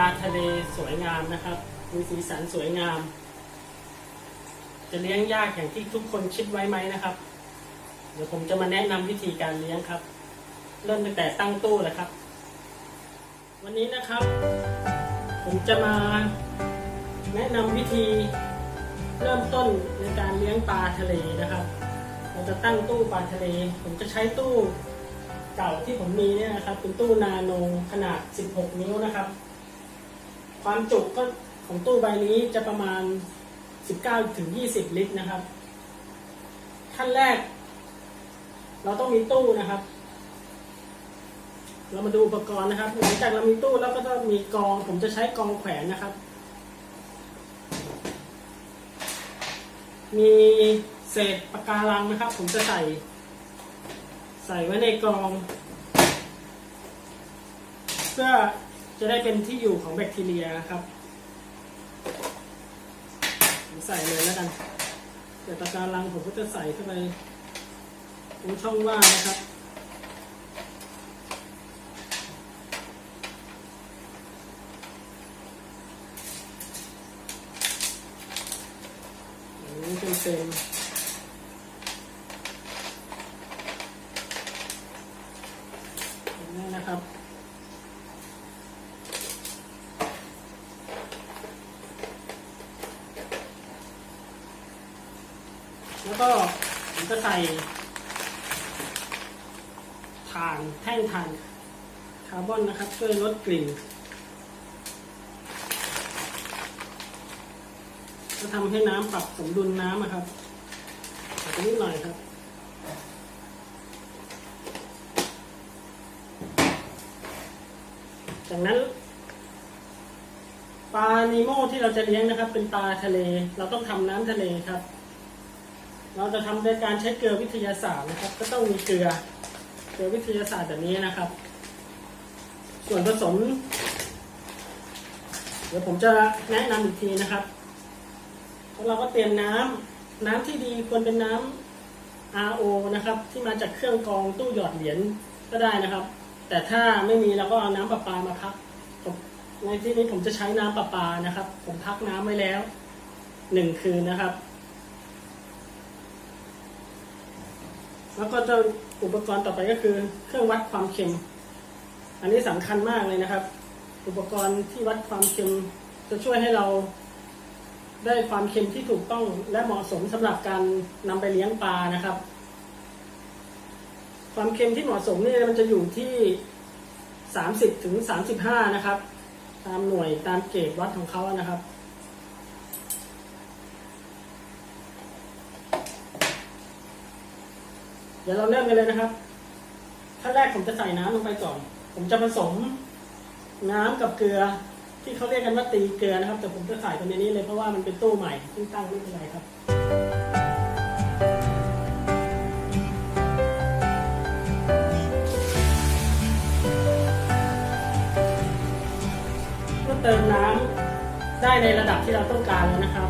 าทะเลสวยงามนะครับ มีสีสันสวยงาม จะเลี้ยงยากอย่างที่ทุกคนคิดไว้ไหมนะครับ เดี๋ยวผมจะมาแนะนำวิธีการเลี้ยงครับ เริ่มตั้งแต่ตั้งตู้เลยครับ วันนี้นะครับ ผมจะมาแนะนำวิธีเริ่มต้นในการเลี้ยงปลาทะเลนะครับเราจะตั้งตู้ปลาทะเล ผมจะใช้ตู้เก่าที่ผมมีเนี่ยนะครับ เป็นตู้นาโนขนาด 16 นิ้วนะครับ ความจุก็ของตู้ใบนี้จะประมาณ 19ถึง20 ลิตรนะครับ ขั้นแรก เราต้องมีตู้นะครับ เรามาดูอุปกรณ์นะครับ หลังจากเรามีตู้แล้วก็ต้องมีกอง ผมจะใช้กองแขวนนะครับ มีเศษปะการังนะครับ ผมจะใส่ ใส่ไว้ในกอง เพื่อ จะได้เป็นที่อยู่ของแบคทีเรียครับผมใส่เลยแล้วกัน เดี๋ยวตะการังผมก็จะใส่เข้าไปตรงช่องว่างนะครับ อย่างนี้เป็นเต็มอย่างนี้นะครับ แล้วก็ผมจะใส่ถ่านแท่งถ่านคาร์บอนนะครับ ช่วยลดกลิ่นก็ทำให้น้ำปรับสมดุลน้ำอะครับใส่ไปนิดหน่อยครับจากนั้นปลานีโมที่เราจะเลี้ยงนะครับ เป็นปลาทะเล เราต้องทำน้ำทะเลครับ เราจะทำโดยการใช้เกลือวิทยาศาสตร์นะครับ ก็ต้องมีเกลือเกลือวิทยาศาสตร์แบบนี้นะครับ ส่วนผสม เดี๋ยวผมจะแนะนำอีกทีนะครับแล้วเราก็เตรียมน้ำน้ำที่ดีควรเป็นน้ำ RO นะครับ ที่มาจากเครื่องกรองตู้หยอดเหรียญก็ได้นะครับ แต่ถ้าไม่มีเราก็เอาน้ำประปามาพักในที่นี้ผมจะใช้น้ำประปานะครับ ผมพักน้ำไว้แล้วหนึ่งคืนนะครับ แล้วก็จะอุปกรณ์ต่อไปก็คือเครื่องวัดความเค็ม อันนี้สำคัญมากเลยนะครับ อุปกรณ์ที่วัดความเค็มจะช่วยให้เราได้ความเค็มที่ถูกต้องและเหมาะสมสำหรับการนำไปเลี้ยงปลานะครับ ความเค็มที่เหมาะสมนี่มันจะอยู่ที่สามสิบถึงสามสิบห้านะครับ ตามหน่วยตามเกรดวัดของเขานะครับ เดี๋ยวเราเริ่มกันเลยนะครับขั้นแรกผมจะใส่น้ำลงไปก่อน ผมจะผสมน้ำกับเกลือ ที่เขาเรียกกันว่าตีเกลือนะครับ แต่ผมจะใส่ตรงนี้เลยเพราะว่ามันเป็นตู้ใหม่ซึ่งตั้งไม่เป็นไรครับเมื่อเติมน้ำได้ในระดับที่เราต้องการแล้วนะครับ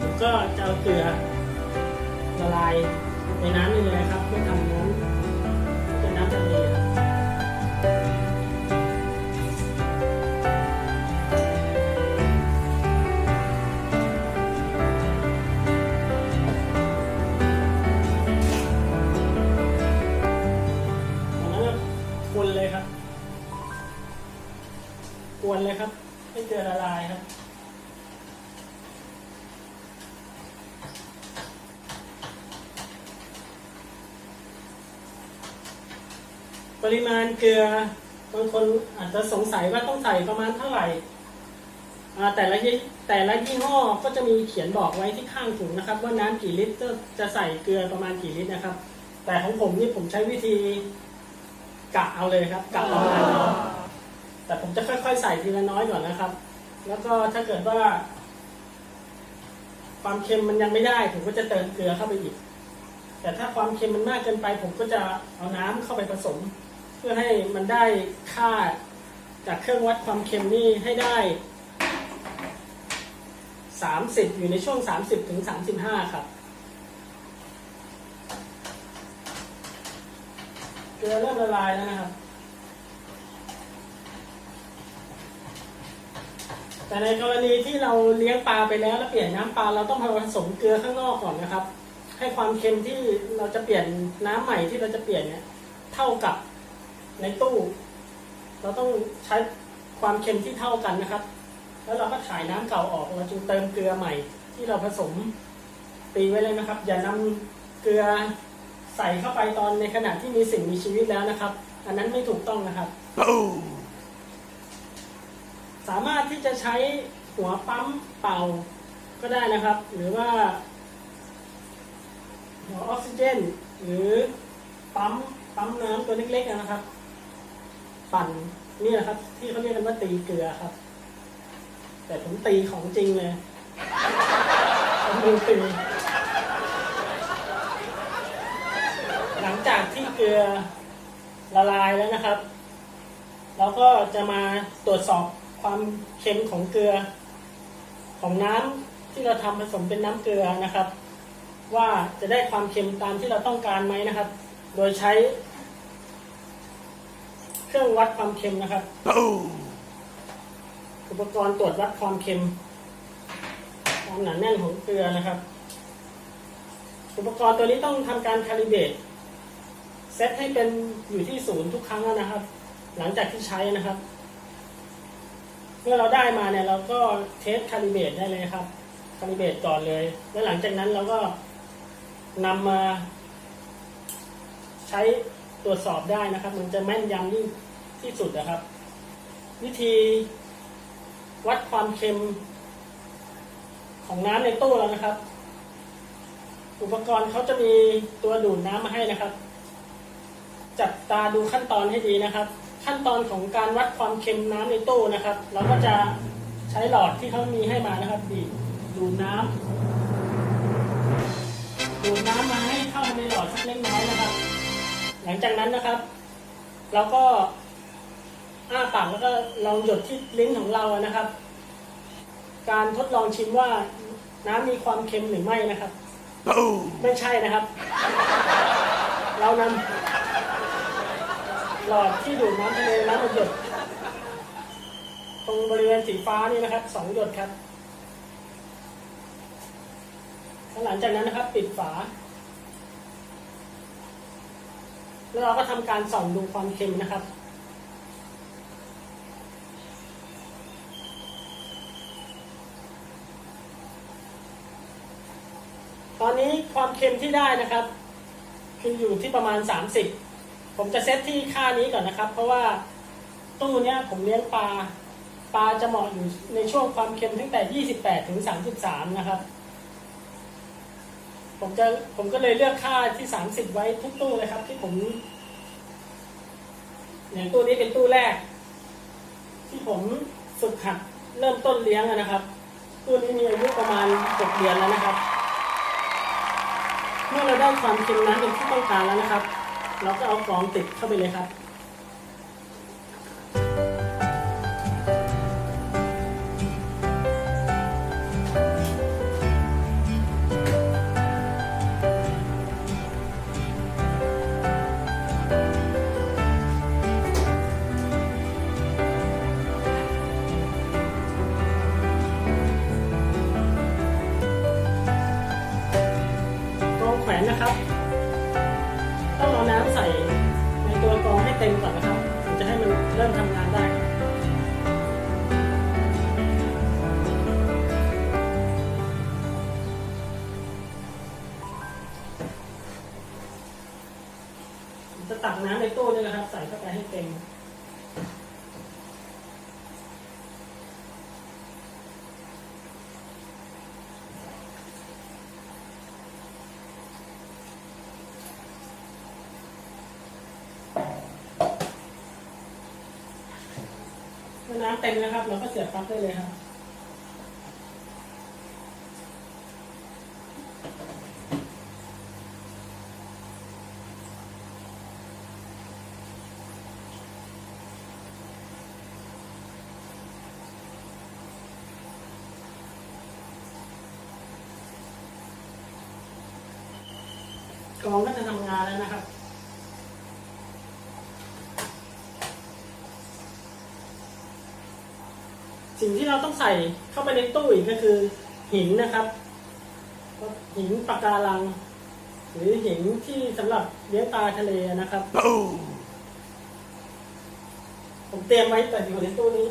ผมก็จะเอาเกลือละลาย ในน้ำนี่เลยนะครับเพื่อทำน้ำ เกลือบางคนอาจจะสงสัยว่าต้องใส่ประมาณเท่าไหร่แต่ละยี่แต่ละยี่ห้อก็จะมีเขียนบอกไว้ที่ข้างถุงนะครับ ว่าน้ำกี่ลิตรจะจะใส่เกลือประมาณกี่ลิตรนะครับ แต่ของผมนี่ผมใช้วิธีกะเอาเลยครับกะประมาณแต่ผมจะค่อยๆ ใส่ทีละน้อยก่อนนะครับ แล้วก็ถ้าเกิดว่า ความเค็มมันยังไม่ได้ ผมก็จะเติมเกลือเข้าไปอีก แต่ถ้าความเค็มมันมากเกินไป ผมก็จะเอาน้ำเข้าไปผสม เพื่อให้มันได้ค่าจากเครื่องวัดความเค็มนี่ให้ได้สามสิบอยู่ในช่วงสามสิบถึงสามสิบห้าครับ เกลือเริ่มละลายแล้วนะครับ แต่ในกรณีที่เราเลี้ยงปลาไปแล้วแล้วเปลี่ยนน้ำปลาเราต้องผสมเกลือข้างนอกก่อนนะครับ ให้ความเค็มที่เราจะเปลี่ยนน้ำใหม่ที่เราจะเปลี่ยนเนี่ยเท่ากับ ในตู้ เราต้องใช้ความเค็มที่เท่ากันนะครับ แล้วเราก็ถ่ายน้ำเก่าออกเราจึงเติมเกลือใหม่ ที่เราผสมตีไว้เลยนะครับ อย่านำเกลือใส่เข้าไปตอนในขณะที่มีสิ่งมีชีวิตแล้วนะครับ อันนั้นไม่ถูกต้องนะครับสามารถที่จะใช้หัวปั๊มเป่าก็ได้นะครับ หรือว่า หัวออกซิเจน หรือปั๊มปั๊มน้ำตัวเล็กๆนะครับ ปั่นนี่แหละครับ ที่เขาเรียกกันว่าตีเกลือครับ แต่ผมตีของจริงเลยผมมือตีหลังจากที่เกลือละลายแล้วนะครับ เราก็จะมาตรวจสอบความเค็มของเกลือ ของน้ำที่เราทำผสมเป็นน้ำเกลือนะครับ ว่าจะได้ความเค็มตามที่เราต้องการไหมนะครับ โดยใช้ เครื่องวัดความเค็มนะครับ อุปกรณ์ตรวจวัดความเค็ม ความหนาแน่นของเกลือนะครับ อุปกรณ์ตัวนี้ต้องทำการคาลิเบรตเซตให้เป็นอยู่ที่ศูนย์ทุกครั้งนะครับ หลังจากที่ใช้นะครับ เมื่อเราได้มาเนี่ยเราก็เทสคาลิเบรตได้เลยครับคาลิเบรตก่อนเลย แล้วหลังจากนั้นเราก็นำมาใช้ ตรวจสอบได้นะครับ มันจะแม่นยำยิ่งที่สุดนะครับ วิธีวัดความเค็มของน้ำในตู้แล้วนะครับ อุปกรณ์เขาจะมีตัวดูดน้ำมาให้นะครับ จับตาดูขั้นตอนให้ดีนะครับ ขั้นตอนของการวัดความเค็มน้ำในตู้นะครับ เราก็จะใช้หลอดที่เขามีให้มานะครับบีดูดน้ำดูดน้ำมาให้เข้ามาในหลอดสักเล็กน้อยนะครับ หลังจากนั้นนะครับ เราก็อ้าปากแล้วก็ลองหยดที่ลิ้นของเรานะครับ การทดลองชิมว่าน้ำมีความเค็มหรือไม่นะครับ ไม่ใช่นะครับ เรานำหลอดที่ดูดน้ำทะเลน้ำมาหยดตรงบริเวณสีฟ้านี่นะครับสองหยดครับหลังจากนั้นนะครับ ปิดฝา แล้วเราก็ทำการส่องดูความเค็มนะครับ ตอนนี้ความเค็มที่ได้นะครับ คืออยู่ที่ประมาณ 30 ผมจะเซตที่ค่านี้ก่อนนะครับ เพราะว่าตู้เนี้ยผมเลี้ยงปลาปลาจะเหมาะอยู่ในช่วงความเค็มตั้งแต่ 28 ถึง 33 นะครับ ผมจะผมก็เลยเลือกค่าที่30ไว้ทุกตู้เลยครับ ที่ผมอย่างตู้นี้เป็นตู้แรก ที่ผมฝึกหัดเริ่มต้นเลี้ยงนะครับ ตู้นี้มีอายุประมาณ6เดือนแล้วนะครับ เมื่อเราได้ความเค็มน้ำเป็นที่ต้องการแล้วนะครับ เราก็เอากรองติดเข้าไปเลยครับ เต็มนะครับ เราก็เสียบปลั๊กได้เลยครับกองก็จะทำงานแล้วนะครับ สิ่งที่เราต้องใส่เข้าไปในตู้อีกก็คือ หินนะครับ หินปะการัง หรือหินที่สำหรับเลี้ยงปลาทะเลนะครับ ผมเตรียมไว้แต่อยู่ในตู้นี้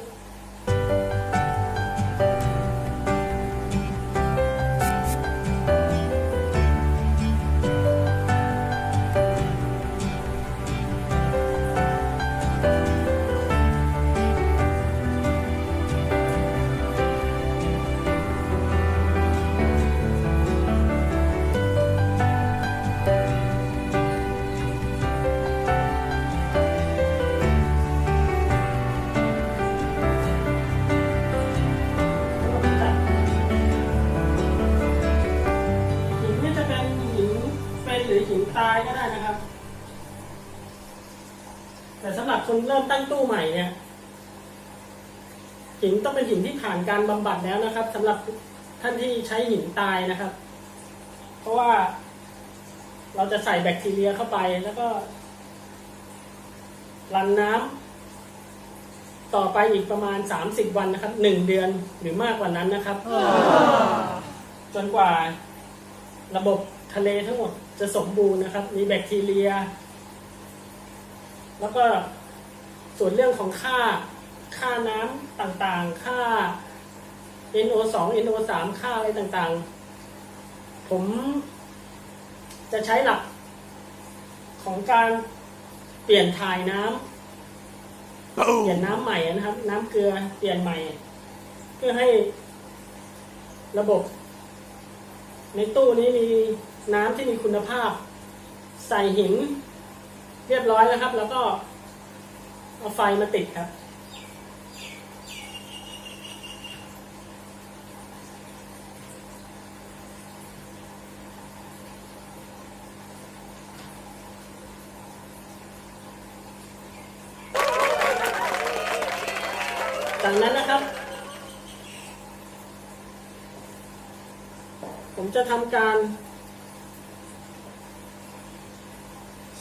ตายก็ได้นะครับ แต่สำหรับคนเริ่มตั้งตู้ใหม่เนี่ยหินต้องเป็นหินที่ผ่านการบำบัดแล้วนะครับสำหรับท่านที่ใช้หินตายนะครับ เพราะว่าเราจะใส่แบคทีเรียเข้าไปแล้วก็รันน้ำต่อไปอีกประมาณ 30 วันนะครับหนึ่งเดือนหรือมากกว่านั้นนะครับจนกว่าระบบทะเลทั้งหมด จะสมบูรณ์นะครับ มีแบคทีเรีย แล้วก็ส่วนเรื่องของค่าค่าน้ำต่างๆ ค่า NO2 NO3 ค่าอะไรต่างๆ ผมจะใช้หลักของการเปลี่ยนถ่ายน้ำ เปลี่ยนน้ำใหม่นะครับ น้ำเกลือเปลี่ยนใหม่ เพื่อให้ระบบ ในตู้นี้มี น้ำที่มีคุณภาพ ใส่หิน เรียบร้อยแล้วครับ แล้วก็เอาไฟมาติดครับ จากนั้นนะครับผมจะทำการ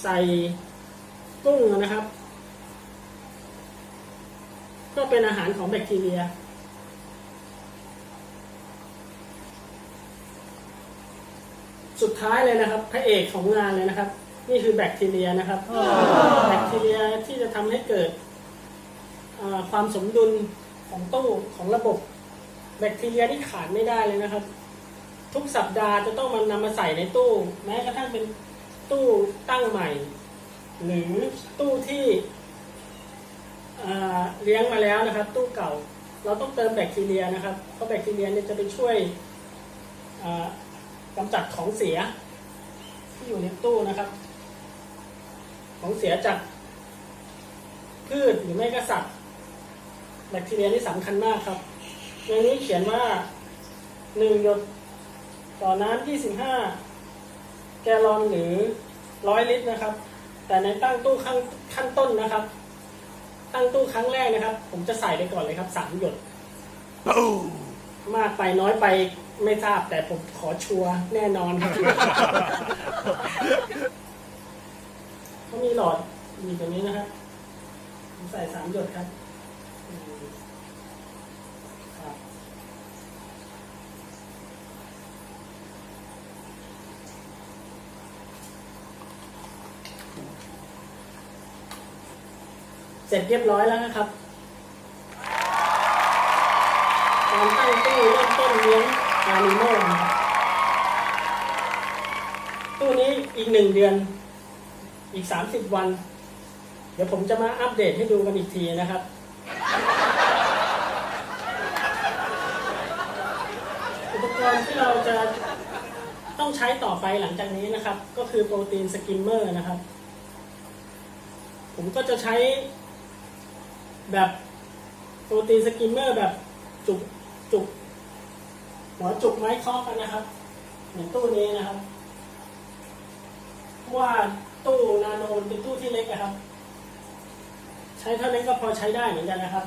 ใส่กุ้งนะครับ ก็เป็นอาหารของแบคทีเรีย สุดท้ายเลยนะครับ พระเอกของงานเลยนะครับ นี่คือแบคทีเรียนะครับ แบคทีเรียที่จะทำให้เกิดความสมดุลของตู้ของระบบแบคทีเรียที่ขาดไม่ได้เลยนะครับ ทุกสัปดาห์จะต้องมันนำมาใส่ในตู้ แม้กระทั่งเป็น ตู้ตั้งใหม่ หรือตู้ที่เเลี้ยงมาแล้วนะครับ ตู้เก่า เราต้องเติมแบคทีเรียนะครับเพราะแบคทีเรียเนี่ยจะไปช่วยกำจัดของเสีย ที่อยู่ในตู้นะครับ ของเสียจากพืชหรือไม่ก็สัตว์แบคทีเรียนี่สำคัญมากครับในนี้เขียนว่าหนึ่งหยดต่อน้ำ25 กลลอนหรือร้อยลิตรนะครับ แต่ในตั้งตู้ขั้นขั้นต้นนะครับ ตั้งตู้ครั้งแรกนะครับ ผมจะใส่ไปก่อนเลยครับสามหยดมากไปน้อยไปไม่ทราบ แต่ผมขอชัวร์แน่นอนครับเขามีหลอดอยู่ตรงนี้นะครับผมใส่สามหยดครับอืมครับ เสร็จเรียบร้อยแล้วนะครับการตั้งตู้เริ่มต้นเลี้ยงอานิโมนตู้นี้อีกหนึ่งเดือน อีกสามสิบวัน เดี๋ยวผมจะมาอัปเดตให้ดูกันอีกทีนะครับอุปกรณ์ที่เราจะต้องใช้ต่อไปหลังจากนี้นะครับ ก็คือโปรตีนสกิมเมอร์นะครับ ผมก็จะใช้ แบบโปรตีนสกิมเมอร์แบบจุกจุกหัวจุกไม้เคาะกันนะครับ เหมือนตู้นี้นะครับเพราะว่าตู้นาโนเป็นตู้ที่เล็กนะครับ ใช้เท่านี้ก็พอใช้ได้เหมือนกันนะครับ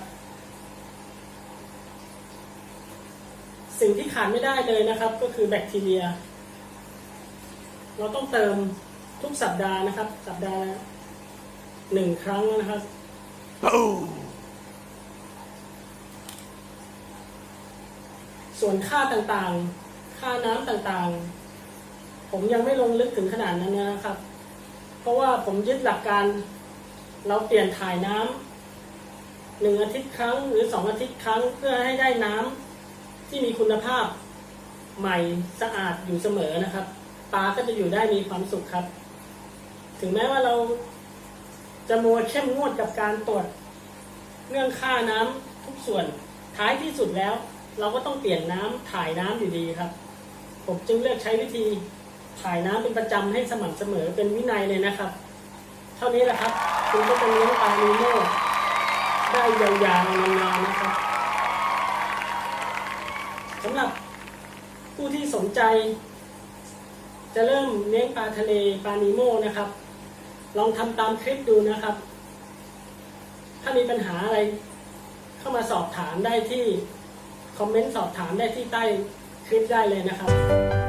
สิ่งที่ขาดไม่ได้เลยนะครับ ก็คือแบคทีเรีย เราต้องเติมทุกสัปดาห์นะครับ สัปดาห์ละหนึ่งครั้งนะครับ ส่วนค่าต่างๆ ค่าน้ำต่างๆ ผมยังไม่ลงลึกถึงขนาดนั้นนะครับ เพราะว่าผมยึดหลักการเราเปลี่ยนถ่ายน้ำหนึ่งอาทิตย์ครั้งหรือสองอาทิตย์ครั้งเพื่อให้ได้น้ำที่มีคุณภาพใหม่สะอาดอยู่เสมอนะครับปลาก็จะอยู่ได้มีความสุขครับ ถึงแม้ว่าเราจะมัวเข้มงวดกับการตรวจเรื่องค่าน้ำทุกส่วนท้ายที่สุดแล้ว เราก็ต้องเปลี่ยนน้ำถ่ายน้ำอยู่ดีครับ ผมจึงเลือกใช้วิธีถ่ายน้ำเป็นประจำให้สม่ำเสมอเป็นวินัยเลยนะครับ เท่านี้แหละครับ คุณก็จะเลี้ยงปลานีโม่ได้ยาวๆนานๆนะครับสำหรับผู้ที่สนใจ จะเริ่มเลี้ยงปลาทะเลปลานีโม่นะครับ ลองทำตามคลิปดูนะครับ ถ้ามีปัญหาอะไร เข้ามาสอบถามได้ที่ คอมเมนต์สอบถามได้ที่ใต้คลิปได้เลยนะครับ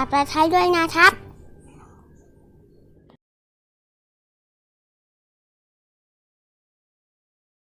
ช่วยกดติดตามกับประทยด้วยนะครับ